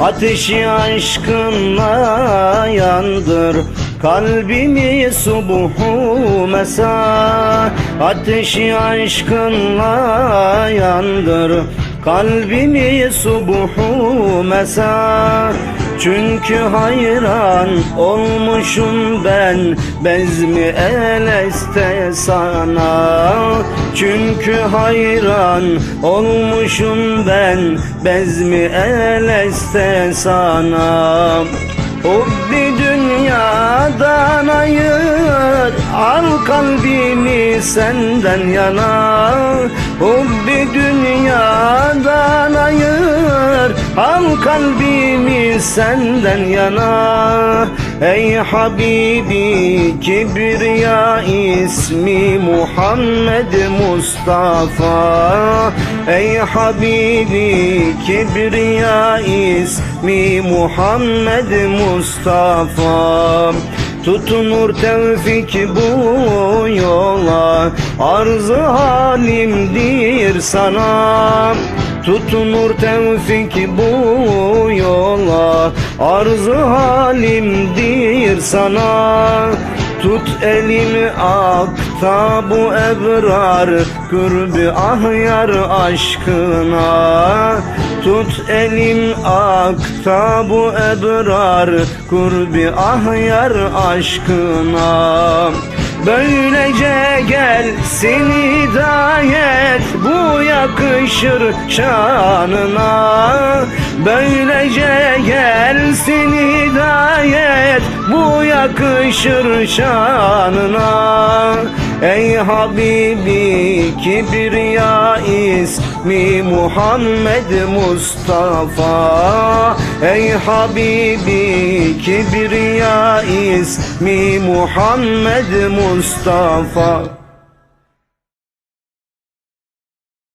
Ateşi aşkınla yandır Kalbimi subuhu mesa. Ateşi aşkınla yandır Kalbimi subuhu mesa çünkü hayran olmuşum ben Bezmi eleste sana? Çünkü hayran olmuşum ben Bezmi eleste sana? Hubbi dünyadan ayır Al kalbimi senden yana. Hubbi dünyadan ayır Al kalbimi senden yana Ey Habibi Kibriya ismi Muhammed Mustafa. Ey Habibi Kibriya ismi Muhammed Mustafa. Tutunur tevfik bu yola Arzı halimdir sana Tutunur tevfik bu yola Arzı halimdir sana. Tut elimi akta bu ebrar Gürbü ahyar aşkına. Tut elim akta bu ebrar Kurbi ahyar aşkına. Böylece gelsin hidayet Bu yakışır şanına. Böylece gelsin hidayet Bu yakışır şanına. Ey Habibi Kibriya ismi Muhammed Mustafa. Ey Habibi Kibriya ismi Muhammed Mustafa